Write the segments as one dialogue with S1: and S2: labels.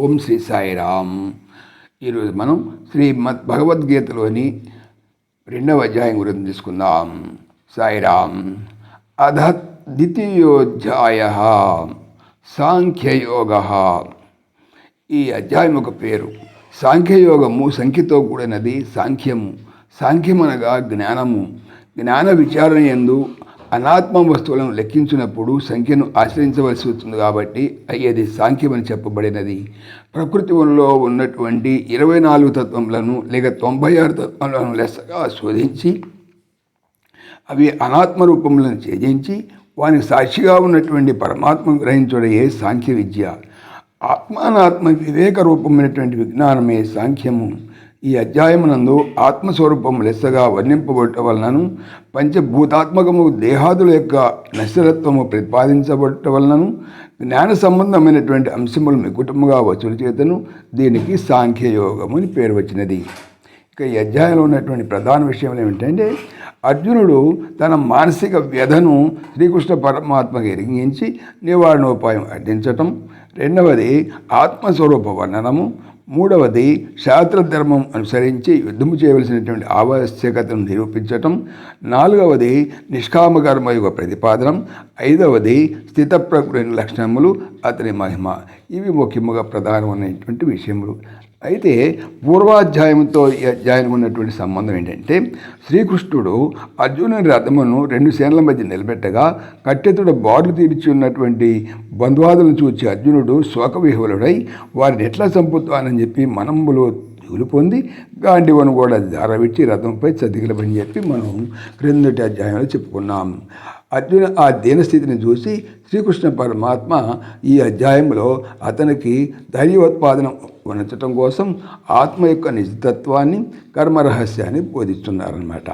S1: ఓం శ్రీ సాయిరామ్. ఈరోజు మనం శ్రీమద్ భగవద్గీతలోని రెండవ అధ్యాయం గురించి తీసుకుందాం. సాయిరామ్. అధ ద్వితీయోధ్యాయ సాంఖ్యయోగ. ఈ అధ్యాయం ఒక పేరు. సాంఖ్యయోగము సంఖ్యతో కూడినది సాంఖ్యము. సాంఖ్యమనగా జ్ఞానము. జ్ఞాన విచారణ ఎందు అనాత్మ వస్తువులను లెక్కించినప్పుడు సంఖ్యను ఆశ్రయించవలసి వస్తుంది కాబట్టి అయ్యేది సాంఖ్యమని చెప్పబడినది. ప్రకృతిలో ఉన్నటువంటి ఇరవై నాలుగు తత్వములను లేక తొంభై ఆరు తత్వములను లెస్సగా శోధించి అవి అనాత్మ రూపములను ఛేదించి వాని సాక్షిగా ఉన్నటువంటి పరమాత్మ గ్రహించడయే సాంఖ్య విద్య ఆత్మానాత్మ వివేక రూపమైనటువంటి విజ్ఞానమే సాంఖ్యము. ఈ అధ్యాయమునందు ఆత్మస్వరూపం లెస్సగా వర్ణింపబడటం వలనను పంచభూతాత్మకము దేహాదుల యొక్క నశ్వరత్వము ప్రతిపాదించబడటం వలనను జ్ఞాన సంబంధమైనటువంటి అంశములు మికుటముగా వచ్చుడు చేతను దీనికి సాంఖ్యయోగము అని పేరు వచ్చినది. ఈ అధ్యాయంలో ఉన్నటువంటి ప్రధాన విషయం ఏమిటంటే అర్జునుడు తన మానసిక వ్యధను శ్రీకృష్ణ పరమాత్మకి ఎరిగించి నివారణోపాయం అర్థించటం. రెండవది ఆత్మస్వరూప వర్ణనము మూడవది శాస్త్రధర్మం అనుసరించి యుద్ధము చేయవలసినటువంటి ఆవశ్యకతను నిరూపించటం. నాలుగవది నిష్కామ కర్మ యొక్క ప్రతిపాదనం. ఐదవది స్థితప్రకృతి లక్షణములు అతని మహిమ. ఇవి ముఖ్యముగా ప్రధానమైనటువంటి విషయములు. అయితే పూర్వాధ్యాయంతో ఈ అధ్యాయం ఉన్నటువంటి సంబంధం ఏంటంటే శ్రీకృష్ణుడు అర్జునుని రథమును రెండు సేనల మధ్య నిలబెట్టగా కట్టెతుడు బార్లు తీర్చి ఉన్నటువంటి బంధువాదులను చూచి అర్జునుడు శోకవిహులుడై వారిని ఎట్లా చంపుతానని చెప్పి మనంబులు దిగులు పొంది గాంధీవను కూడా ధారవిచ్చి రథంపై చతికిలపని చెప్పి మనం క్రిందటి అధ్యాయంలో చెప్పుకున్నాం. అర్జున ఆ దీనస్థితిని చూసి శ్రీకృష్ణ పరమాత్మ ఈ అధ్యాయంలో అతనికి ధైర్యోత్పాదనం ఉంచటం కోసం ఆత్మ యొక్క నిజతత్వాన్ని కర్మరహస్యాన్ని బోధిస్తున్నారన్నమాట.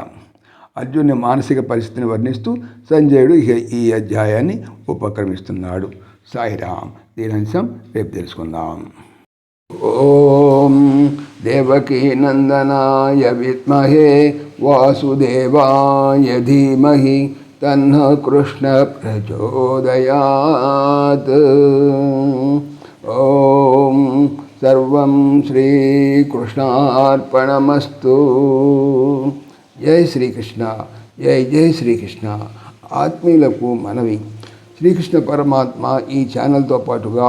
S1: అర్జునుని మానసిక పరిస్థితిని వర్ణిస్తూ సంజయుడు ఈ అధ్యాయాన్ని ఉపక్రమిస్తున్నాడు. సాయిరామ్ దీని అంశం రేపు తెలుసుకుందాం. ఓం దేవకీ నందనాయ విద్మహే వాసుదేవాయ ధీమహి తన్న కృష్ణ ప్రచోదయాత్ ఓం సర్వం శ్రీకృష్ణార్పణమస్తు జై శ్రీకృష్ణ జై జై శ్రీకృష్ణ ఆత్మీయులకు మనవి. శ్రీకృష్ణ పరమాత్మ ఈ ఛానల్తో పాటుగా